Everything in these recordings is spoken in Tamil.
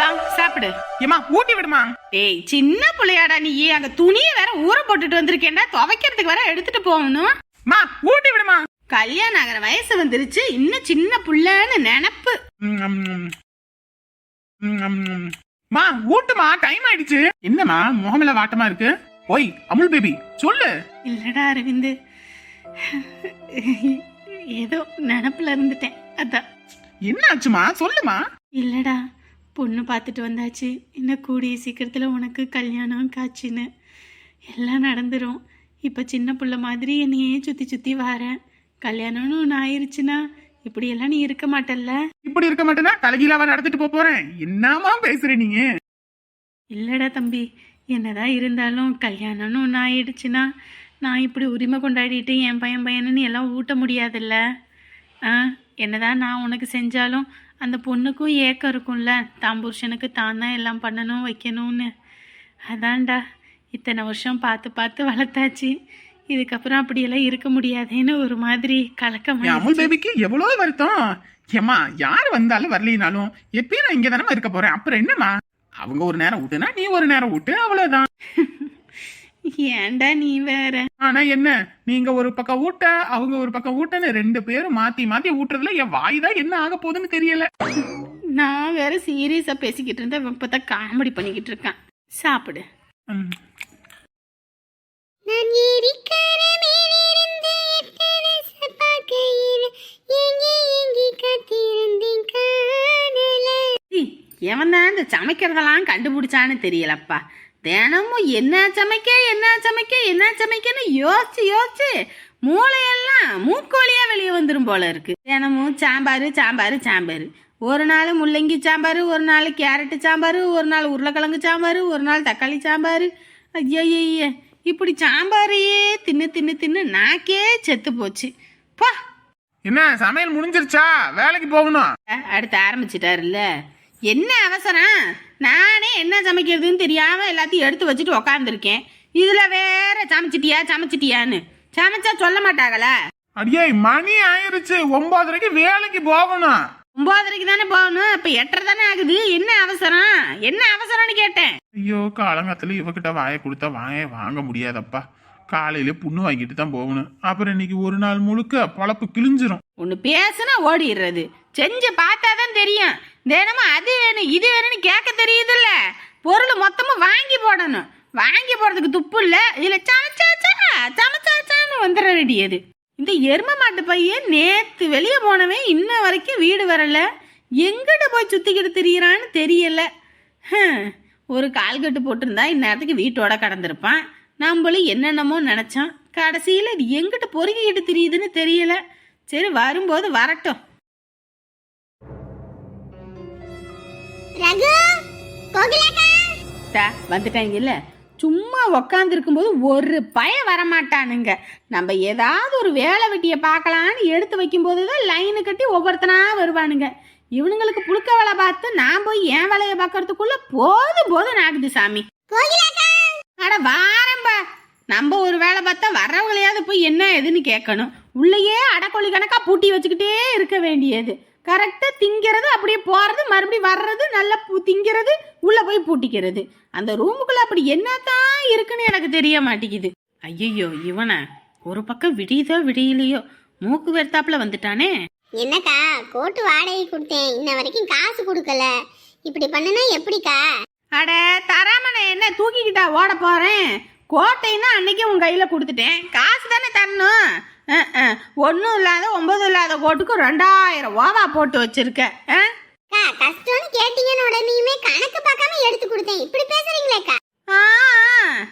தா, சாப்பிடு. ஏமா ஊட்டி விடுமா? ஏய் சின்ன புள்ளையாடா நீ. அங்க துணியை வேற ஊற போட்டுட்டு வந்திருக்கேன்டா. துவைக்கிறதுக்கு வேற எடுத்துட்டு போகணும். மா ஊட்டி விடுமா? கல்யாணம் ஆகிற வயசு வந்துருச்சு. இன்னும் சின்ன புள்ளன்னு நினப்பு. ம், ஊட்டுமா டைம் ஆயிடுச்சு. என்னம்மா முகமில வாட்டமா இருக்கு? ஓய் அமுல் பேபி சொல்லு. இல்லடா அரவிந்து. ஏதோ நினப்புல இருந்துட்டேன். அதான். என்ன ஆச்சுமா சொல்லுமா. இல்லடா. பொண்ணு பார்த்துட்டு வந்தாச்சு. இன்னும் கூடிய சீக்கிரத்தில் உனக்கு கல்யாணம் காட்சின்னு எல்லாம் நடந்துரும். இப்போ சின்ன புள்ள மாதிரி என்னையே சுற்றி சுற்றி வரேன். கல்யாணம்னு ஒன்று ஆயிருச்சுன்னா இப்படியெல்லாம் நீ இருக்க மாட்டல்ல? இப்படி இருக்க மாட்டேனா தலைகீழாவா நடத்திட்டு போப் போறேன். என்னமா பேசுற நீங்க இல்லடா தம்பி. என்னதான் இருந்தாலும் கல்யாணம்னு ஒன்று ஆயிடுச்சுன்னா நான் இப்படி உரிமை கொண்டாடிட்டு என் பையன் பையனுன்னு எல்லாம் ஊட்ட முடியாதுல்ல? ஆ என்னதான் நான் உனக்கு செஞ்சாலும் அந்த பொண்ணுக்கும் ஏக்கம் இருக்கும்ல. தான் புருஷனுக்கு தான் தான் எல்லாம் பண்ணணும் வைக்கணும்னு. அதான்டா இத்தனை வருஷம் பார்த்து பார்த்து வளர்த்தாச்சு. இதுக்கப்புறம் அப்படியெல்லாம் இருக்க முடியாதேன்னு ஒரு மாதிரி கலக்கம் அமுல் பேபிக்கு எவ்வளவு வருத்தம்? ஏமா யார் வந்தாலும் வரலினாலும் எப்பயும் நான் இங்க தானே இருக்க போறேன். அப்புறம் என்னம்மா? அவங்க ஒரு நேரம் விட்டுனா நீ ஒரு நேரம் விட்டு அவ்வளவுதான். ஏன்டா நீ வேற? ஆனா என்ன நீங்க ஒரு பக்கம் ஊட்ட அவங்க ஒரு பக்கம் ஊட்டன்னு ரெண்டு பேரும் மாத்தி மாத்தி ஊட்டுறதுல என் வாய் தான் என்ன ஆக போகுதுன்னு தெரியல. நான் வேற சீரியஸா பேசிக்கிட்டு இருந்தேன். இப்பதான் காமெடி பண்ணிக்கிட்டு இருக்கான். சாப்பிடு. நான் ஏரிக்கர மேலிருந்து எட்டரச பார்க்கையில் ஏங்கி ஏங்கி காத்திருந்தேன் காணல. எவன் தான் இந்த சமைக்கிறதெல்லாம் கண்டுபிடிச்சான்னு தெரியலப்பா. தினமும் என்ன சமைக்க என்ன சமைக்க என்ன சமைக்கன்னு யோசிச்சு யோசிச்சு மூளையெல்லாம் மூக்கோழியா வெளியே வந்துடும் போல இருக்கு. தினமும் சாம்பார் சாம்பார் சாம்பார். ஒரு நாள் முள்ளங்கி சாம்பார் ஒரு நாள் கேரட்டு சாம்பார் ஒரு நாள் உருளைக்கிழங்கு சாம்பார் ஒரு நாள் தக்காளி சாம்பார். ஐயய்ய இப்படி சாம்பாரையே தின்னு தின்னு தின்னு நாக்கே செத்து போச்சு. பா. என்ன சமையல் முடிஞ்சிருச்சா? வேலைக்கு போகணும். அடுத்து ஆரம்பிச்சிட்டாருல்ல. என்ன அவசரம்? நானே என்ன சமைக்கிறதுன்னு தெரியாம எல்லாத்தையும் எடுத்து வச்சுட்டு உக்காந்துருக்கேன். இதுல வேற சமைச்சிட்டியா சமைச்சிட்டியான்னு. சமைச்சா சொல்ல மாட்டாங்களா? அடியே மணி ஆயிருச்சு. ஒன்பதரைக்கு வேலைக்கு போகணும். ஒன்பதரைக்கு தானே போகணும். இப்ப எட்டரை தானே ஆகுது. என்ன அவசரம்? என்ன அவசரம்னு கேட்டேன். ஐயோ காலங்காத்துல இவகிட்ட வாயை கொடுத்தா வாயை வாங்க முடியாதப்பா. காலையில புண்ணு வாங்கிட்டு தான் போகணும். அப்புறம் இன்னைக்கு ஒரு நாள் முழுக்க பொழப்பு கிழிஞ்சிரும். ஒன்று பேசுனா ஓடிடுறது. செஞ்சு பார்த்தா தான் தெரியும். தினமும் அது வேணும் இது வேணும்னு கேட்க தெரியுதுல்ல. பொருள் மொத்தமும் வாங்கி போடணும். வாங்கி போடுறதுக்கு துப்பு இல்லை. இதில் சமைச்சாச்சா சமைச்சாச்சான்னு வந்துட வேண்டியது இந்த எரும மாட்டு பையன் நேற்று வெளியே போனவன் இன்ன வரைக்கும் வீடு வரலை. எங்கிட்ட போய் சுற்றிக்கிட்டு திரியிறான்னு தெரியலை. ஒரு ஒரு கால்கட்டு போட்டிருந்தா இந்நேரத்துக்கு வீட்டோட கடந்திருப்பான். நம்மளும் என்னென்னமோ நினச்சான். கடைசியில் இது எங்கிட்ட பொறுக்கிக்கிட்டு திரியுதுன்னு தெரியல. சரி வரும்போது வரட்டும். ரகு கோகிலாக்கா. தா வந்துட்டாங்கல்ல சும்மா உக்காந்துருக்கும் போது ஒரு பய வரமாட்டானுங்க. நம்ம ஏதாவது ஒரு வேலை வெட்டியை பார்க்கலான்னு எடுத்து வைக்கும்போது தான் லைனு கட்டி ஒவ்வொருத்தனா வருவானுங்க. இவனுங்களுக்கு புழுக்க வேலை பார்த்து நான் போய் என் வேலையை பார்க்கறதுக்குள்ள போதும் போதும் ஆகுது சாமி. அட வாரம்பா. நம்ம ஒரு வேலை பார்த்தா வர்றவங்களையாவது போய் என்ன ஏதுன்னு கேட்கணும். உள்ளேயே அடக்கொழி கணக்கா பூட்டி வச்சுக்கிட்டே இருக்க வேண்டியது. கரெக்டாக திங்கிறது அப்படியே போகிறது மறுபடியும் வர்றது நல்லா திங்கிறது உள்ளே போய் பூட்டிக்கிறது. அந்த ரூமுக்குள்ள அப்படி என்னதான் இருக்குன்னு எனக்கு தெரிய மாட்டேங்குது. ஐயையோ இவனை ஒரு பக்கம் விடியுதோ விடியலையோ மூக்கு வெறுத்தாப்புல வந்துட்டானே. என்னக்கா கோட்டு வாடகை கொடுத்தேன். இன்ன வரைக்கும் காசு கொடுக்கல. இப்படி பண்ணுனா எப்படிக்கா? அட தராம நான் என்ன தூக்கிக்கிட்டா ஓட போறேன்? கோட்டைன்னா அன்னைக்கே உன் கையில கொடுத்துட்டேன். காசு தானே தரணும். ஒன்றும் இல்லாத ஒன்பதும் இல்லாத கோட்டுக்கு ரெண்டாயிரம் ஓவா போட்டு வச்சிருக்க. ஆ? அக்கா கஷ்டம்னு கேட்டீங்கன்னு உடனேயுமே கணக்கு பார்க்காம எடுத்து கொடுத்தேன். இப்படி பேசுறீங்களேக்கா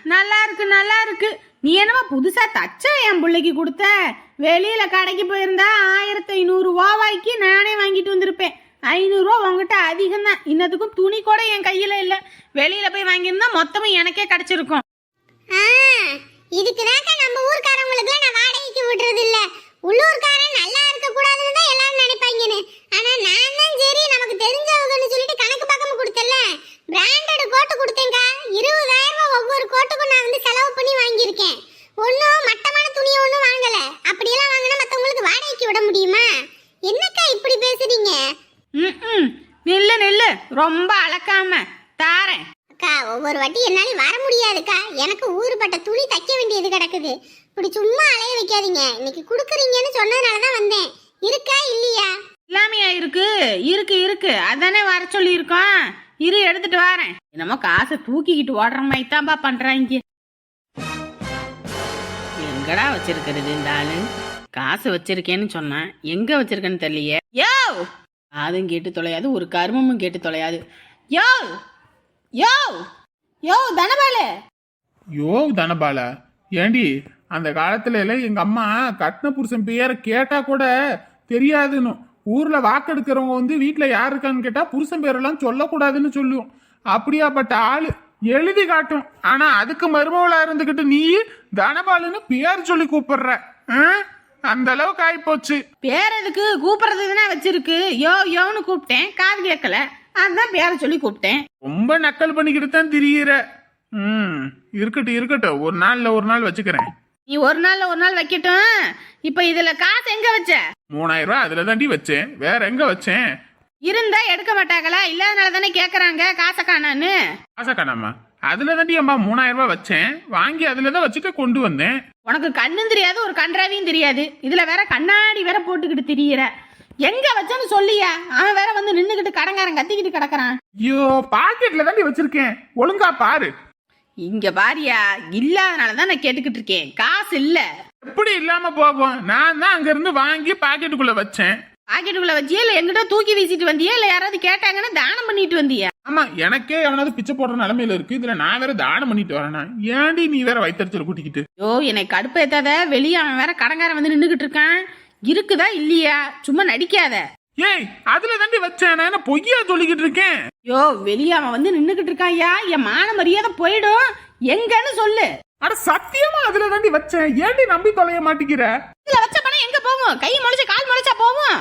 நல்லா இருக்கு நல்லா இருக்கு. நீ என்னமா புதுசா தச்ச என் பிள்ளைக்கு கொடுத்த. வெளியில கடைக்கு போயிருந்தா ஆயிரத்தி ஐநூறு ஓவாய்க்கு நானே வாங்கிட்டு வந்திருப்பேன். ஐநூறுரூவா உங்ககிட்ட அதிகம் தான். இன்னத்துக்கும் துணி கூட என் கையில இல்லை. வெளியில போய் வாங்கியிருந்தா மொத்தமும் எனக்கே கிடைச்சிருக்கும். இதுக்கு இதுக்குதாக்கா நம்ம ஊர்க்காரங்களுக்கு நான் வாடகைக்கு விடுறது இல்ல உள்ளூர்காரன் நல்லா இருக்க கூடாதுன்னு தான் எல்லாரும் நினைப்பாங்கன்னு. ஆனா நான் தான் சரி நமக்கு தெரிஞ்சவங்கன்னு சொல்லிட்டு கணக்கு பக்கம் கொடுத்தல பிராண்டட் கோட்டு கொடுத்தேங்க இருபதாயிரம் ரூபாய் ஒவ்வொரு கோட்டுக்கும் நான் வந்து செலவு பண்ணி வாங்கியிருக்கேன். ஒன்றும் மட்டமான துணியை ஒன்றும் வாங்கல. அப்படியெல்லாம் வாங்கினா மற்றவங்களுக்கு வாடகைக்கு விட முடியுமா? என்னக்கா இப்படி பேசுறீங்க? ம் நில்லு நெல்லு. ரொம்ப அளக்காம. தாரேன். அக்கா ஒவ்வொரு வாட்டி என்னால வர முடியாதுக்கா. எனக்கு ஊறுபட்ட துணி தைக்க வேண்டியது கிடக்குது. இப்படி சும்மா அலைய வைக்காதீங்க. இன்னைக்கு கொடுக்குறீங்கன்னு சொன்னதுனால தான் வந்தேன். இருக்கா இல்லையா? இல்லாமையா இருக்கு? இருக்கு இருக்கு. அதானே வர சொல்லி இருக்கோம் இரு எடுத்துட்டு வரேன். என்னமோ காசை தூக்கிக்கிட்டு ஓடுற மாதிரி தான்ப்பா பண்றாங்க. எங்கடா வச்சிருக்கிறது இந்த ஆளு? காசு வச்சிருக்கேன்னு சொன்னான் எங்க வச்சிருக்கேன்னு தெரியலையே. யோ! அதுவும் கேட்டு தொலையாது ஒரு கருமமும் கேட்டு தொலையாது. யோ! யோ! யோ தனபாலு! யோ தனபால. ஏண்டி அந்த காலத்துல எல்லாம் எங்க அம்மா கட்டின புருஷன் பேரை கேட்டா கூட தெரியாதுன்னு. ஊர்ல வாக்கெடுக்கிறவங்க வந்து வீட்டுல யார் இருக்கான்னு கேட்டா புருஷன் பேரெல்லாம் சொல்லக்கூடாதுன்னு சொல்லுவோம். அப்படியாப்பட்ட ஆளு. எழுதி காட்டும். ஆனா அதுக்கு மருமவளா இருந்துகிட்டு நீ தனபாலுன்னு பேர் சொல்லி கூப்பிடுற? அந்த அளவுக்கு ஆயிப்போச்சு. பேர் எதுக்கு? கூப்பிடுறதுக்குன்னா வச்சிருக்கு. யோ யோன்னு கூப்பிட்டேன். காது கேட்கல. அதான் பேரை சொல்லி கூப்பிட்டேன். ரொம்ப நக்கல் பண்ணிக்கிட்டு தான் திரியிற. ம் இருக்கட்டும் இருக்கட்டும். ஒரு நாள்ல ஒரு நாள் வச்சுக்கிறேன். நீ ஒரு நாள்ல ஒரு நாள் வைக்கட்டும். இப்ப இதுல காசு எங்க வச்ச? மூணாயிரம் ரூபாய் அதுல தாண்டி வச்சேன். வேற எங்க வச்சேன்? இருந்தா எடுக்க மாட்டாங்களா? இல்லாதனால தானே கேக்குறாங்க காசை காணான்னு. ஆசை காணாமா. அதுல தாண்டி அம்மா மூணாயிரம் ரூபாய் வச்சேன். வாங்கி அதுல தான் வச்சுட்டு கொண்டு வந்தேன். உனக்கு கண்ணும் தெரியாது ஒரு கன்றாவியும் தெரியாது. இதுல வேற கண்ணாடி வேற போட்டுக்கிட்டு திரியிற. எங்க வச்சேன்னு சொல்லியா? அவன் வேற வந்து நின்னுக்கிட்டு கடங்காரன் கத்திக்கிட்டு கிடக்குறான். ஐயோ பாக்கெட்ல தாண்டி வச்சிருக்கேன். ஒழுங்கா பாரு. இங்க பாரியா இல்லாதனால தான் நான் கேட்டுக்கிட்டு இருக்கேன். காசு இல்ல. எப்படி இல்லாம போகும்? நான் தான் அங்க இருந்து வாங்கி பாக்கெட்டுக்குள்ள வச்சேன். பாக்கெட்டுக்குள்ள வச்சியா இல்ல எங்கிட்ட தூக்கி வீசிட்டு வந்தியா இல்ல யாராவது கேட்டாங்கன்னா தானம் பண்ணிட்டு வந்தியா? ஆமா எனக்கே எவனாவது பிச்சை போடுற நிலைமையில இருக்கு. இதுல நான் வேற தானம் பண்ணிட்டு வரேனா? ஏன்டி நீ வேற வயிற்றுச்சல் கூட்டிக்கிட்டு? ஐயோ என்னை கடுப்பு ஏத்தாத வெளியே அவன் வேற கடங்காரன் வந்து நின்னுகிட்டு இருக்கான். இருக்குதா இல்லையா? சும்மா நடிக்காத. ஏய் அதுல தாண்டி வச்சேன். நான் பொய்யா சொல்லிக்கிட்டு இருக்கேன்? ஐயோ வெளியே அவன் வந்து நின்னுகிட்டு இருக்கான்யா என் மான மரியாதை போயிடும். எங்கன்னு சொல்லு. அட சத்தியமா அதுல தாண்டி வச்சேன். ஏன்டி நம்பி தொலைய மாட்டேங்கிற? இதுல வச்ச பணம் எங்க போகும்? கை முளைச்ச கால் முளைச்சா போகும்?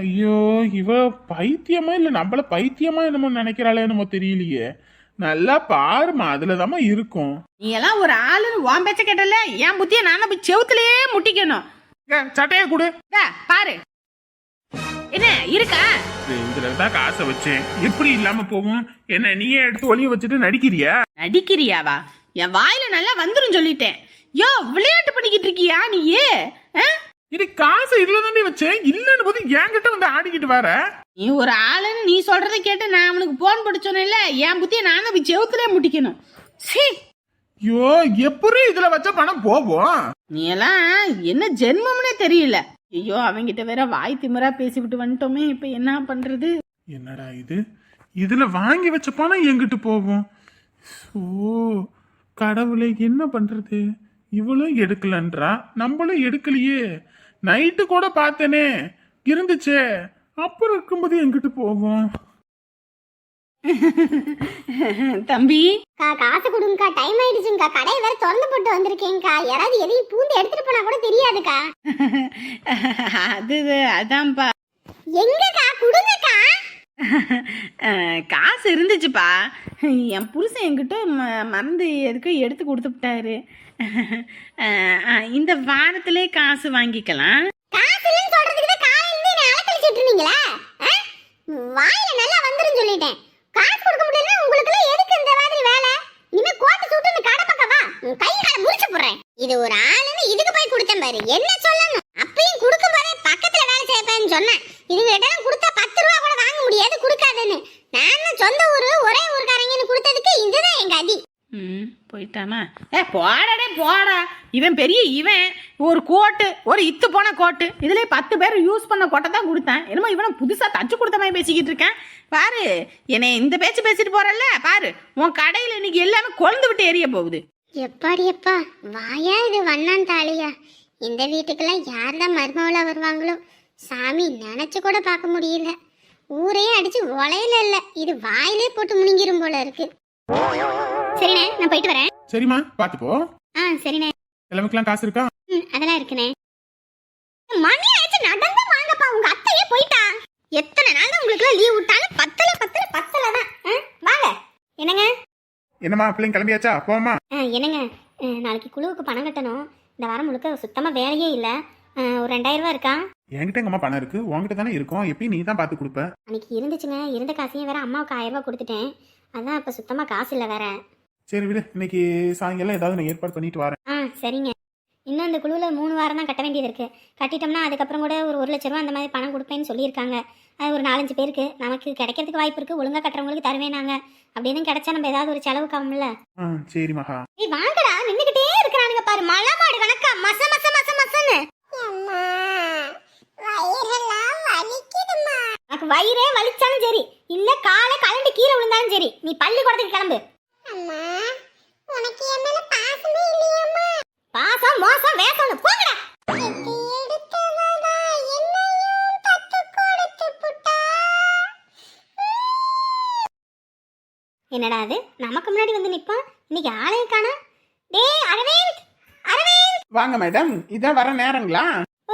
ஐயோ இவ பைத்தியமா இல்ல? நம்மள பைத்தியமா என்னமோ நினைக்கிறாளே என்னமோ தெரியலையே. நல்லா பாருமா அதுலதாம்மா இருக்கும். நீ எல்லாம் ஒரு ஆளுன்னு உன் பேச்ச கேட்டல. என் புத்திய நானும் போய் செவுத்துலயே முட்டிக்கணும். சட்டையை கொடு. பாரு. என்ன இருக்கா? இதுல தான் காசை வச்சேன். எப்படி இல்லாம போகும்? என்ன நீயே எடுத்து ஒளிய வச்சுட்டு நடிக்கிறியா? நடிக்கிறியாவா? என் வாயில நல்லா வந்துரும் சொல்லிட்டேன். யோ விளையாட்டு பண்ணிக்கிட்டு இருக்கியா நீயே ஆ? இது காசை இதுல தாண்டி வச்சேன். இல்லன்னு போது என்கிட்ட வந்து ஆடிக்கிட்டு வர? நீ ஒரு ஆளுன்னு நீ சொல்றதை கேட்டு நான் அவனுக்கு போன் போட்டு சொன்னேன்ல என் புத்திய நான் போய் செவுத்துலயே முட்டிக்கணும். சீ. ஐயோ எப்படி இதுல வச்ச பணம் போகும்? நீ எல்லாம் என்ன ஜென்மம்னே தெரியல. ஐயோ அவங்கிட்ட வேற வாய் திமிரா பேசிவிட்டு வந்துட்டோமே இப்ப என்ன பண்றது? என்னடா இது? இதுல வாங்கி வச்ச பணம் எங்கிட்டு போகும்? ஓ கடவுளை என்ன பண்றது? இவளும் எடுக்கலன்றா? நம்மளும் எடுக்கலையே. நைட்டு கூட பார்த்தனே. இருந்துச்சே. அப்புறம் இருக்கும்போது எங்கிட்டு போகும் தம்பி? காசு கொடுங்கக்கா. டைம் ஆயிடுச்சுங்கக்கா. கடையை வேற திறந்து போட்டு வந்திருக்கேங்க்கா யாராவது எதையும் பூந்து எடுத்துட்டு போனா கூட தெரியாதுக்கா. அது அதான்ப்பா. எங்கக்கா? கொடுங்கக்கா. காசு இருந்துச்சுப்பா. என் புருஷன் என்கிட்ட ம- மறந்து எதுக்கோ எடுத்து கொடுத்துட்டாரு. இந்த வாரத்திலே காசு வாங்கிக்கலாம். காசு இல்லைன்னு சொல்றதுக்கு தான் காலையில என்ன அலக்கழிச்சிட்டு இருந்தீங்களா? ஆ? வாயில நல்லா வந்துரும் சொல்லிட்டேன் காசு கொடுக்க முடியலன்னா உங்களுக்கு எல்லாம் எதுக்கு இந்த மாதிரி வேலை இனிமே கோட்டு சூட்டு இந்த கடை பக்கம் வா உன் கை காலை முறிச்சு போடுறேன் இது ஒரு ஆளுன்னு இதுக்கு போய் கொடுத்தேன் பாரு. என்ன சொல்லணும்? அப்பயும் கொடுக்கும் போதே பக்கத்துல வேலை செய்யப்பேன்னு சொன்னேன். இதுங்க கிட்ட கொடுத்தா பத்து ரூபா கூட வாங்க முடியாது கொடுக்காதுன்னு. நான் சொந்த ஊரு ஒரே ஊருக்காரங்கன்னு கொடுத்ததுக்கு இதுதான் எங்க அதி. ம் போயிட்டானா? ஏ போடாடே போடா. இவன் பெரிய இவன். ஒரு கோட்டு ஒரு இத்து போன கோட்டு. இதுல பத்து பேர் யூஸ் பண்ண கோட்டை தான் கொடுத்தேன். என்னமோ இவனை புதுசா தச்சு கொடுத்த மாதிரி பேசிக்கிட்டு இருக்கேன். பாரு என்னை இந்த பேச்சு பேசிட்டு போறல்ல? பாரு உன் கடையில இன்னைக்கு எல்லாமே கொழுந்து விட்டு எரிய போகுது. எப்பாடி எப்பா வாயா இது வண்ணான் தாலியா இந்த வீட்டுக்கெல்லாம் யார் தான் மருமவளா வருவாங்களோ? சாமி நினைச்சு கூட பார்க்க முடியல. ஊரே அடிச்சு உலையில இல்ல. இது வாயிலே போட்டு முழுங்கிரும் போல இருக்கு. சரிண்ணே நான் போயிட்டு வரேன். சரிம்மா பாத்துப்போ ஆ சரிண்ணே. எல்லாமே காசு இருக்கா? ம் அதெல்லாம் இருக்குண்ணே. மணி ஆயிடுச்சு நடந்து வாங்கப்பா. உங்க அத்தையே போயிட்டா. எத்தனை நாள் உங்களுக்கு லீவ் விட்டாலும் பத்தல பத்தல பத்தல தான் வாங்க. என்னங்க? என்னம்மா பிள்ளைங்க கிளம்பியாச்சா? போமா என்னங்க? நாளைக்கு குழுவுக்கு பணம் கட்டணும். இந்த வாரம் முழுக்க சுத்தமாக வேலையே இல்லை. ஒரு ரெண்டாயிரம் ரூபா இருக்கா? என்கிட்ட எங்க அம்மா பணம் இருக்கு? உன்கிட்ட தானே இருக்கும். எப்பயும் நீ தான் பார்த்து கொடுப்ப. அன்னைக்கு இருந்துச்சுங்க. இருந்த காசையும் வேற அம்மாவுக்கு ஆயிரம் ரூபாய் கொடுத்துட்டேன். அதான் இப்போ சுத்தமாக காசு இல்லை வேற. சரி விடு. இன்னைக்கு சாயங்காலம் ஏதாவது நான் ஏற்பாடு பண்ணிட்டு வரேன். ஆ சரிங்க. இன்னும் அந்த குழுவில் மூணு வாரம் தான் கட்ட வேண்டியது இருக்கு. கட்டிட்டோம்னா அதுக்கப்புறம் கூட ஒரு ஒரு லட்ச ரூபா அந்த மாதிரி பணம் கொடுப்பேன்னு சொல்லியிருக்காங்க. அது ஒரு நாலஞ்சு பேருக்கு. நமக்கு கிடைக்கிறதுக்கு வாய்ப்பு இருக்கு. ஒழுங்கா கட்டுறவங்களுக்கு தருவேன் நாங்க. அப்படின்னு கிடைச்சா நம்ம ஏதாவது ஒரு செலவுக்கு ஆகும்ல ஆ சரி மகா. நீ வாங்கடா. நின்னுகிட்டே இருக்கிறானுங்க பாரு. மலை மாடு கணக்கா. மச மச மச மசன்னு. உனக்கு வயிறே வலிச்சாலும் சரி. இல்ல காலை கலண்டு கீழே விழுந்தாலும் சரி. நீ பள்ளிக்கூடத்துக்கு கிளம்பு. உனக்கு என் என்னடா அது? நமக்கு முன்னாடி வந்து நிப்பான் இன்னைக்கு ஆளையும் காணா. டேய் அரவிந்த்! அரவிந்த்! வாங்க மேடம். இதான் வர நேரங்களா?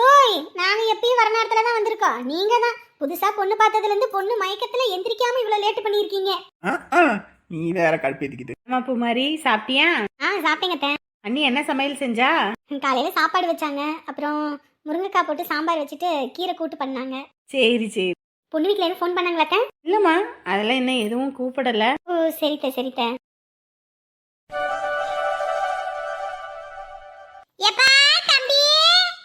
ஓய் நாங்க எப்பயும் வர நேரத்துல தான் வந்திருக்கோம். நீங்க தான். புதுசா பொண்ணு பார்த்ததுல இருந்து பொண்ணு மயக்கத்துல எந்திரிக்காம இவ்வளவு லேட் பண்ணிருக்கீங்க நீ வேற கழுப்பேத்திக்கிட்டு அம்மா பூமாரி சாப்பிட்டியா? ஆ சாப்பிட்டேங்க. அண்ணி என்ன சமையல் செஞ்சா? காலையில சாப்பாடு வச்சாங்க. அப்புறம் முருங்கைக்காய் போட்டு சாம்பார் வச்சுட்டு கீரை கூட்டு பண்ணாங்க. சரி சரி. பொண்ணு வீட்ல எதுவும் ஃபோன் பண்ணாங்களா அத்தை? இல்லம்மா அதெல்லாம் இன்னும் எதுவும் கூப்பிடல. ஓ சரித்த சரித்த. எப்பா தம்பி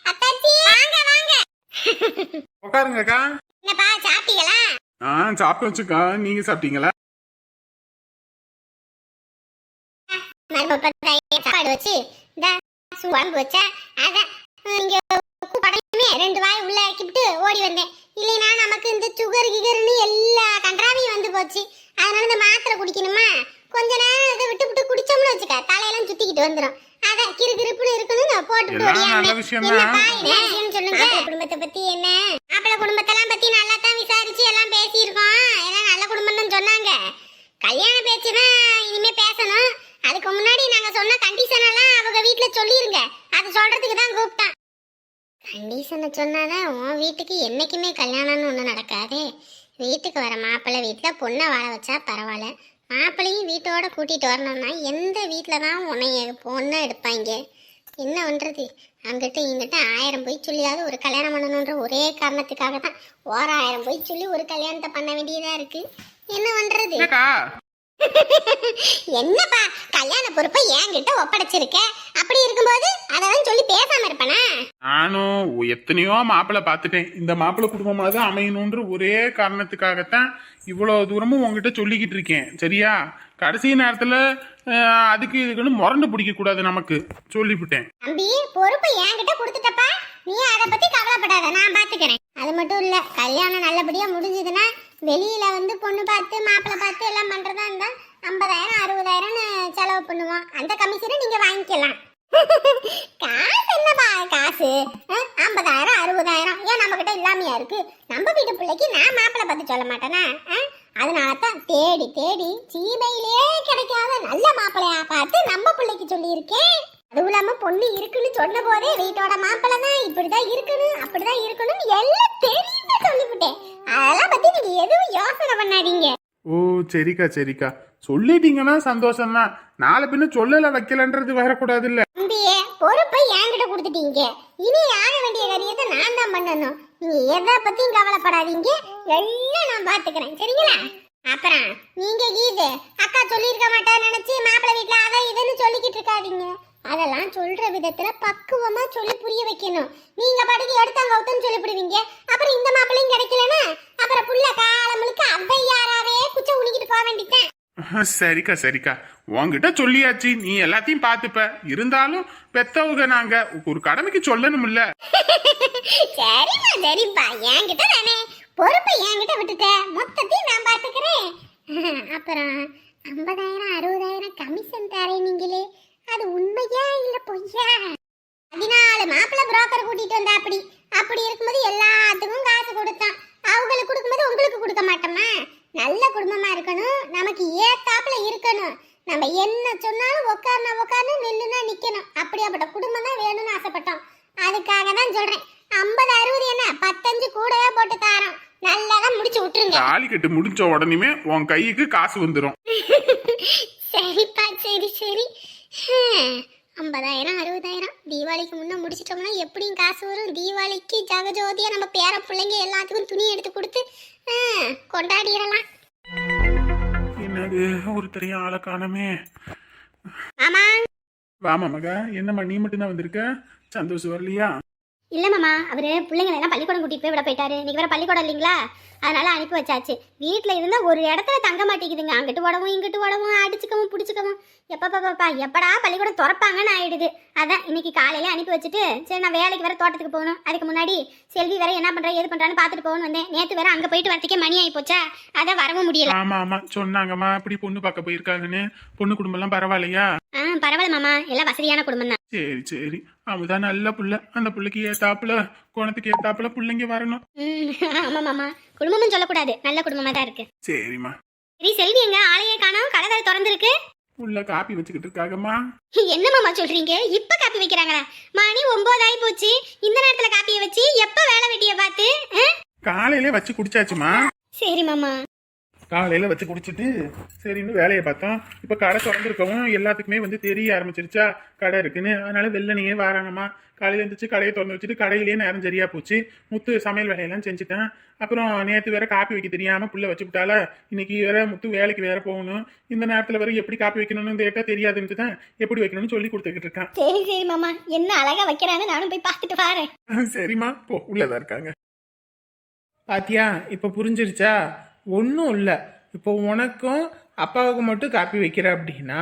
அத்தாச்சி வாங்க வாங்க. உட்காருங்கக்கா. என்னப்பா சாப்பிட்டீங்களா? ஆ சாப்பிட்டு வச்சுக்கா. நீங்க சாப்பிட்டீங்களா? மருமப்ப சாப்பாடு வச்சு இந்த குழம்பு வச்சா அதான் இங்க கூப்பிடணுமே ரெண்டு வாய் உள்ள இறக்கிவிட்டு ஓடி வந்தேன். இல்லைன்னா நமக்கு இந்த சுகர் கிகர்னு எல்லா கன்றாவையும் வந்து போச்சு. அதனால இந்த மாத்திரை குடிக்கணுமா? கொஞ்ச நேரம் இதை விட்டு விட்டு குடிச்சோம்னு வச்சுக்க தலையெல்லாம் சுத்திக்கிட்டு வந்துடும் அதான் கிறு கிறுப்புன்னு இருக்கணும் நான் போட்டுட்டு ஓடியாந்தேன். என்னப்பா என்ன சொல்லுங்க. குடும்பத்தை பத்தி என்ன? மாப்பிள்ளை குடும்பத்தெல்லாம் பத்தி நல்லா தான் விசாரிச்சு எல்லாம் பேசியிருக்கோம். எல்லாம் நல்ல குடும்பம்னு சொன்னாங்க. கல்யாண பேச்சு தான் இனிமே பேசணும். அதுக்கு முன்னாடி நாங்க சொன்ன கண்டிஷன் எல்லாம் அவங்க வீட்ல சொல்லிருங்க. அது சொல்றதுக்கு தான் கூப்பிட்டான். கண்டிஷனை சொன்னாதான் உன் வீட்டுக்கு என்னைக்குமே கல்யாணம்னு ஒன்று நடக்காதே. வீட்டுக்கு வர மாப்பிள்ளை வீட்டில் பொண்ணை வாழ வச்சா பரவாயில்ல. மாப்பிள்ளையும் வீட்டோட கூட்டிகிட்டு வரணும்னா எந்த வீட்டில் தான் உன்னைய பொண்ணை எடுப்பாங்க? என்ன பண்ணுறது அங்கிட்ட இங்கிட்ட ஆயிரம் போய் சொல்லியாவது ஒரு கல்யாணம் பண்ணணுன்ற ஒரே காரணத்துக்காக தான் ஓராயிரம் போய் சொல்லி ஒரு கல்யாணத்தை பண்ண வேண்டியதாக இருக்குது என்ன பண்ணுறது என்னப்பா கல்யாண பொறுப்பை என்கிட்ட ஒப்படைச்சிருக்க? அப்படி இருக்கும்போது அதெல்லாம் சொல்லி பேசாம இருப்பனா? நானும் எத்தனையோ மாப்பிள்ளை பார்த்துட்டேன். இந்த மாப்பிள்ளை குடும்பமாக தான் அமையணுன்ற ஒரே காரணத்துக்காகத்தான் இவ்வளோ தூரமும் உங்ககிட்ட சொல்லிக்கிட்டு இருக்கேன். சரியா? கடைசி நேரத்தில் அதுக்கு இதுக்குன்னு முரண்டு பிடிக்க கூடாது நமக்கு. சொல்லிவிட்டேன். தம்பி பொறுப்பை என்கிட்ட கொடுத்துட்டப்பா. நீ அதை பத்தி கவலைப்படாத. நான் பாத்துக்கிறேன். அது மட்டும் இல்ல கல்யாணம் நல்லபடியா முடிஞ்சதுன்னா வெளியில வந்து பொண்ணு பார்த்து மாப்பிள்ளை பார்த்து எல்லாம் பண்றதா இருந்தா ஐம்பதாயிரம் அறுபதாயிரம்னு செலவு பண்ணுவோம். அந்த கமிஷனை நீங்க வாங்கிக்கலாம். காசு என்னப்பா காசு? ஐம்பதாயிரம் அறுபதாயிரம் ஏன் நம்ம கிட்ட இல்லாமையா இருக்கு? நம்ம வீட்டு பிள்ளைக்கு நான் மாப்பிள்ளை பார்த்து சொல்ல மாட்டேனா? அதனால தான் தேடி தேடி சீமையிலே கிடைக்காத நல்ல மாப்பிள்ளையா பார்த்து நம்ம பிள்ளைக்கு சொல்லியிருக்கேன். அதுவும் இல்லாம பொண்ணு இருக்குன்னு சொன்ன போதே வீட்டோட மாப்பிள்ளை தான் இப்படிதான் இருக்கணும் அப்படிதான் இருக்கணும்னு எல்லாம் தெளிவா சொல்லிவிட்டேன். அதெல்லாம் பத்தி நீங்க எதுவும் யோசனை பண்ணாதீங்க. ஓ சரிக்கா சரிக்கா. சொல்லிட்டீங்கன்னா சந்தோஷம்தான். நாளை பின்ன சொல்லல வைக்கலன்றது வரக்கூடாது இல்ல தம்பியே பொறுப்பை என்கிட்ட கொடுத்துட்டீங்க. இனி ஆக வேண்டிய காரியத்தை நான் தான் பண்ணணும். நீங்க எதை பத்தியும் கவலைப்படாதீங்க. எல்லாம் நான் பாத்துக்கிறேன். சரிங்களா? அப்புறம் நீங்க கீது. அக்கா சொல்லியிருக்க மாட்டா நினைச்சு மாப்பிள்ளை வீட்டுல அதை இதுன்னு சொல்லிக்கிட்டு இருக்காதீங்க. அதெல்லாம் சொல்ற விதத்துல பக்குவமா சொல்லி புரிய வைக்கணும். நீங்க பாட்டுக்கு எடுத்தாங்க அவுத்தன்னு சொல்லிவிடுவீங்க அப்புறம் இந்த மாப்பிள்ளையும் கிடைக்கலன்னா அப்புறம் புள்ள காலமுழுக்க அவ்வையாராவே குச்ச உணிக்கிட்டு போக வேண்டியதான் சரிக்கா சரிக்கா. உன்கிட்ட சொல்லியாச்சு. நீ எல்லாத்தையும் பார்த்துப்ப. இருந்தாலும் பெத்தவங்க நாங்க ஒரு கடமைக்கு சொல்லணும்ல. சரிப்பா சரிப்பா என்கிட்ட தானே. பொறுப்பை என்கிட்ட விட்டுட்ட. மொத்தத்தையும் நான் பாத்துக்கிறேன் அப்புறம் ஐம்பதாயிரம் அறுபதாயிரம் கமிஷன் தரேன் நீங்களே. அது உண்மையா இல்ல பொய்யா? பதினாலு மாப்பிள்ளை புரோக்கர் கூட்டிட்டு வந்தா அப்படி. அப்படி இருக்கும்போது எல்லாத்துக்கும் காசு கொடுத்தான். அவங்களுக்கு கொடுக்கும்போது உங்களுக்கு கொடுக்க மாட்டோமா? நல்ல குடும்பமா இருக்கணும். நமக்கு ஏத்தாப்புல இருக்கணும். நம்ம என்ன சொன்னாலும் உட்கார்னா உட்கார்ந்து நில்லுனா நிக்கணும். அப்படியாப்பட்ட குடும்பம் தான் வேணும்னு ஆசைப்பட்டோம். அதுக்காக தான் சொல்றேன். ஐம்பது அறுபது என்ன? பத்தஞ்சு கூடவே போட்டு தாரோம். நல்லதா முடிச்சு விட்டுருங்க. தாலி கட்டு முடிஞ்ச உடனேமே உன் கைக்கு காசு வந்துடும் சரிப்பா சரி சரி. ஐம்பதாயிரம் அறுபதாயிரம். தீபாவளிக்கு முன்னே முடிச்சிட்டோம்னா எப்படியும் காசு வரும். தீபாவளிக்கு ஜகஜோதியா நம்ம பேர பிள்ளைங்க எல்லாத்துக்கும் துணி எடுத்து கொடுத்து கொண்டாடிடலாம். என்னது? ஒருத்தரையும் ஆளை காணமே. ஆமா வாமா மகா என்னம்மா நீ மட்டும்தான் வந்திருக்க? சந்தோஷம் வரலையா? இல்ல மாமா அவரு பிள்ளைங்களை எல்லாம் பள்ளிக்கூடம் கூட்டிட்டு போய் விட போயிட்டாரு. இன்னைக்கு வேற பள்ளிக்கூடம் இல்லைங்களா? அதனால அனுப்பி வச்சாச்சு. வீட்ல இருந்தா ஒரு இடத்துல தங்க மாட்டேங்குதுங்க. அங்கிட்டு உடவும் இங்கிட்டு உடவும் அடிச்சுக்கவும் பிடிச்சிக்கவும். எப்பப்பா எப்படா பள்ளிக்கூடம் திறப்பாங்கன்னு ஆயிடுது. அதான் இன்னைக்கு காலையில அனுப்பி வச்சுட்டு சரி நான் வேலைக்கு வேற தோட்டத்துக்கு போகணும். அதுக்கு முன்னாடி செல்வி வேற என்ன பண்றா ஏது பண்றான்னு பார்த்துட்டு போகணும் வந்தேன். நேத்து வேற அங்க போயிட்டு வரதுக்கே மணி ஆகி போச்சா அதான் வரவும் முடியல. ஆமா ஆமா. சொன்னாங்கம்மா இப்படி பொண்ணு பார்க்க போயிருக்காங்கன்னு. பொண்ணு குடும்பம் எல்லாம் பரவாயில்லையா? ஆ பரவாயில்ல மாமா. எல்லாம் வசதியான குடும்பம் தான் சரி சரி. அவதான் நல்ல புள்ள. அந்த புள்ளைக்கு ஏத்தாப்புல குணத்துக்கு ஏத்தாப்புல பிள்ளைங்க வரணும். ஆமா மாமா. குடும்பமும் சொல்லக்கூடாது. நல்ல குடும்பமா தான் இருக்கு. சரிம்மா. சரி செல்வி எங்க ஆளையே காணோம். கடை வேற திறந்திருக்கு. உள்ள காப்பி வச்சுக்கிட்டு இருக்காங்கம்மா என்ன மாமா சொல்றீங்க? இப்ப காப்பி வைக்கிறாங்களா? மணி ஒன்பது ஆகி போச்சு. இந்த நேரத்துல காப்பியை வச்சு எப்ப வேலை வெட்டிய பார்த்து? காலையிலே வச்சு குடிச்சாச்சுமா சரி மாமா. காலையில வச்சு குடிச்சிட்டு சரின்னு வேலையை பார்த்தோம். இப்ப கடை திறந்துருக்கவும் எல்லாத்துக்குமே வந்து தெரிய ஆரம்பிச்சிருச்சா? கடை இருக்குன்னு. அதனால வெள்ளனையே வாரானம்மா காலையில இருந்துச்சு கடையை திறந்து வச்சுட்டு கடையிலேயே நேரம் சரியா போச்சு. முத்து சமையல் வேலையெல்லாம் செஞ்சுட்டேன். அப்புறம் நேத்து வேற காப்பி வைக்க தெரியாம புள்ள வச்சு விட்டால இன்னைக்கு வேற முத்து வேலைக்கு வேற போகணும். இந்த நேரத்துல வேற எப்படி காப்பி வைக்கணும்னு கேட்டா தெரியாதுன்ட்டு தான் எப்படி வைக்கணும்னு சொல்லி கொடுத்துக்கிட்டு இருக்கான். சரி சரி மாமா. என்ன அழகா வைக்கிறான்னு நானும் போய் பார்த்துட்டு வரேன். சரிம்மா. போ உள்ளதா இருக்காங்க. பாத்தியா இப்ப புரிஞ்சிருச்சா? ஒன்றும் இல்லை. இப்போ உனக்கும் அப்பாவுக்கு மட்டும் காப்பி வைக்கிற அப்படின்னா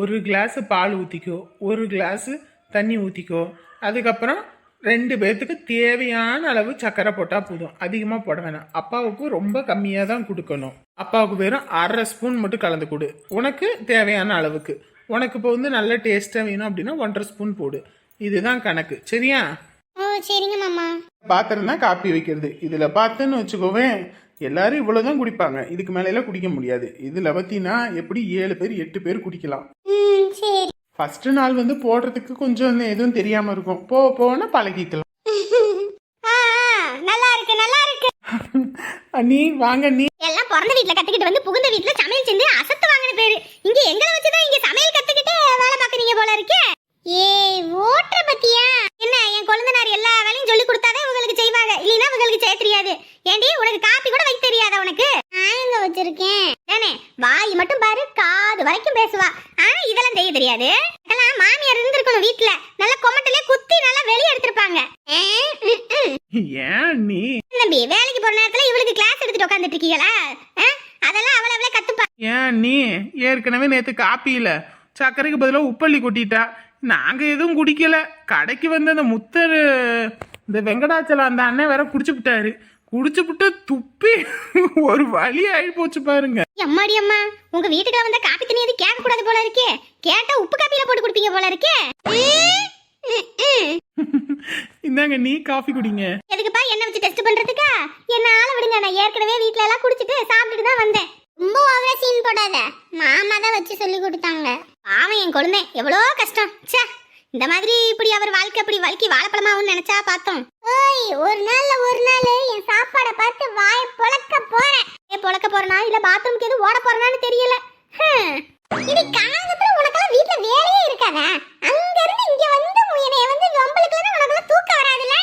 ஒரு கிளாஸ் பால் ஊற்றிக்கோ ஒரு கிளாஸ் தண்ணி ஊற்றிக்கோ அதுக்கப்புறம் ரெண்டு பேர்த்துக்கு தேவையான அளவு சர்க்கரை போட்டால் போதும். அதிகமாக போட வேணாம். அப்பாவுக்கு ரொம்ப கம்மியாக தான் கொடுக்கணும். அப்பாவுக்கு வெறும் அரை ஸ்பூன் மட்டும் கலந்து கொடு. உனக்கு தேவையான அளவுக்கு. உனக்கு இப்போ வந்து நல்ல டேஸ்ட்டாக வேணும் அப்படின்னா ஒன்றரை ஸ்பூன் போடு. இதுதான் கணக்கு. சரியா? ஓ சரிங்க மாமா. பாத்திரம் தான் காப்பி வைக்கிறது. இதில் பார்த்துன்னு வச்சுக்கோவேன். எல்லாரும் இவ்வளோதான் குடிப்பாங்க. இதுக்கு மேலையெல்லாம் குடிக்க முடியாது. இதில் பார்த்தீங்கன்னா எப்படி ஏழு பேர் எட்டு பேர் குடிக்கலாம். ஃபர்ஸ்ட் நாள் வந்து போடுறதுக்கு கொஞ்சம் எதுவும் தெரியாமல் இருக்கும். போ போனா பழகிக்கலாம். நல்லா இருக்கு நல்லா இருக்கு. அண்ணி வாங்க அண்ணி. எல்லாம் பிறந்த வீட்ல கத்துக்கிட்டு வந்து புகுந்த வீட்ல சமையல் செஞ்சு அசத்து வாங்கின பேரு. இங்க எங்களை வச்சுதான் இங்க சமையல் கத்துக்கிட்டு வேலை பாக்குறீங்க போல இருக்கே. ஏய் ஓட்டுற பத்தியா? என்ன என் கொழுந்தனார் எல்லா வேலையும் சொல்லி கொடுத்தாதான் இவங்களுக்கு செய்வாங்க. இல்லைன்னா இவங்களுக்கு செய்ய தெரியாது. ஏண்டி உனக்கு காப்பி கூட வைக்க தெரியாதா உனக்கு? நான் எங்க வச்சிருக்கேன்? தானே வாய் மட்டும் பாரு காது வரைக்கும் பேசுவா. ஆ இதெல்லாம் செய்ய தெரியாது. இதெல்லாம் மாமியார் இருந்திருக்கணும் வீட்ல. நல்ல கொமட்டிலே குத்தி நல்லா வெளியே எடுத்திருப்பாங்க. ஏன் அண்ணி தம்பி வேலைக்கு போற நேரத்துல இவளுக்கு கிளாஸ் எடுத்துட்டு உட்காந்துட்டு இருக்கீங்களா? அதெல்லாம் அவள அவளே கத்துப்பா. ஏன் அண்ணி ஏற்கனவே நேற்று காப்பியில் சர்க்கரைக்கு பதிலாக உப்பள்ளி கொட்டிட்டா. நாங்கள் எதுவும் குடிக்கல. கடைக்கு வந்து அந்த முத்தர் இந்த வெங்கடாச்சலம் அந்த அண்ணன் வேற குடிச்சு விட்டாரு குடிச்சு விட்டு துப்பி ஒரு வழி ஆகி போச்சு பாருங்க. அம்மாடி அம்மா உங்க வீட்டுக்கு வந்தா காப்பி தண்ணி எதுவும் கேட்க கூடாது போல இருக்கே. கேட்டா உப்பு காப்பியில போட்டு குடிப்பீங்க போல இருக்கே. இந்தாங்க நீ காஃபி குடிங்க. எதுக்குப்பா என்ன வச்சு டெஸ்ட் பண்றதுக்கா? என்ன ஆள விடுங்க நான் ஏற்கனவே வீட்ல எல்லாம் குடிச்சிட்டு சாப்பிட்டுட்டு தான் வந்தேன். ரொம்ப ஓவரா சீன் போடாத. மாமா தான் வச்சு சொல்லி கொடுத்தாங்க. பாவம் என் கொழுந்தே எவ்வளோ கஷ்டம். ச்சே. இந்த மாதிரி இப்படி அவர் வாழ்க்கை இப்படி வலிக்கி வாழைப்பழமாவும் நினைச்சா பார்த்தோம். ஓய் ஒரு நாள்ல ஒரு நாள் என் சாப்பாடை பார்த்து வாய பொளக்க போறேன். ஏ பொளக்க போறனா? இல்ல பாத்ரூம்க்கு எதுவும் ஓட போறனான்னு தெரியல. ஹம். இது காலங்கத்துல உனக்கெல்லாம் வீட்ல வேலையே இருக்காதா? அங்க இருந்து இங்க வந்து என்னைய வந்து வம்பளுக்கு உனக்கெல்லாம் தூக்கம் வராதுல்ல?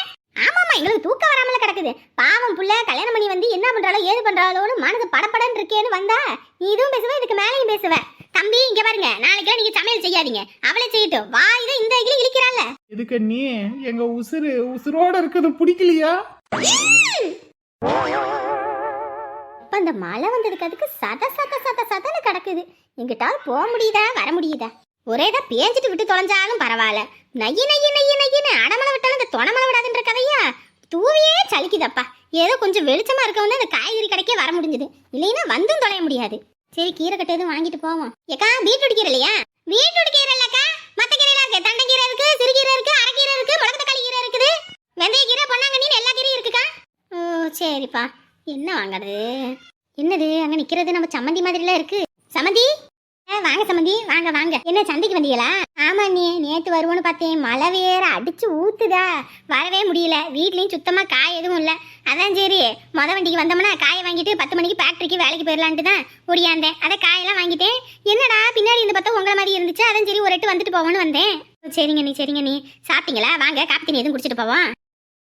ஆமாமா எங்களுக்கு தூக்கம் வராமல கிடக்குது. பாவம் புள்ள கல்யாணம் பண்ணி வந்து என்ன பண்றாளோ ஏது பண்றாளோன்னு மனது படப்படன்னு இருக்கேன்னு வந்தா நீ இதுவும் பேசுவ இதுக்கு மேலேயும் பேசுவ. தம்பி இங்க பாருங்க. நாளைக்கெல்லாம் நீங்க சமையல் செய்யாதீங்க. அவளே செய்யட்டும். தான் இந்த இகிலி இழிக்கிறாள்ல. எதுக்கு நீ? எங்க உசுறு உசுரோட இருக்குது. பிடிக்கலையா? இப்ப அந்த மழை வந்ததுக்கு அதுக்கு சத சத சத சதன்னு கிடக்குது. எங்கிட்டாவது போக முடியுதா? வர முடியுதா? ஒரே தான் பேஞ்சிட்டு விட்டு தொலைஞ்சாலும் பரவாயில்ல. நைய நைய நைய நையன்னு அடமலை விட்டாலும் இந்த தொணமலை விடாதுன்ற கதையா? தூவியே சலிக்குதப்பா. ஏதோ கொஞ்சம் வெளிச்சமா இருக்கவும் அந்த காய்கறி கடைக்கே வர முடிஞ்சது. இல்லைன்னா வந்தும் தொலைய முடியாது. சரி கீரை கட்டு எதுவும் வாங்கிட்டு போவோம். ஏக்கா பீட்ரூட் கீரை இல்லையா? பீட்ரூட் கீரை இல்லக்கா. மத்த கீரை இருக்கு. கீரை இருக்கு சிறுகீரை இருக்கு அரைக்கீரை இருக்கு முளகு தக்காளி கீரை இருக்குது. வெந்தய கீரை பொன்னாங்கண்ணின்னு எல்லா கீரையும் இருக்குக்கா. ஓ சரிப்பா. என்ன வாங்குறது? என்னது அங்க நிக்கிறது நம்ம சம்மந்தி மாதிரிலாம் இருக்கு. சம்மந்தி? வாங்க சம்பந்தி வாங்க வாங்க. என்ன சந்தைக்கு வந்தீங்களா? ஆமா நீ நேத்து வருவோன்னு பார்த்தேன். மழை வேற அடிச்சு ஊத்துதா. வரவே முடியல. வீட்லயும் சுத்தமா காய் எதுவும் இல்ல. அதான் சரி. மொத வண்டிக்கு வந்தோம்னா காயை வாங்கிட்டு பத்து மணிக்கு ஃபேக்டரிக்கு வேலைக்கு போயிடலான்ட்டு தான் ஓடியாந்தேன். அதை காயெல்லாம் வாங்கிட்டேன். என்னடா பின்னாடி இந்த பார்த்தா உங்களை மாதிரி இருந்துச்சு? அதான் சரி ஒரு எட்டு வந்துட்டு போவோன்னு வந்தேன். சரிங்க நீ சரிங்க நீ சாப்பிட்டீங்களா? வாங்க காப்பி தண்ணி எதுவும் குடிச்சிட்டு போவோம்.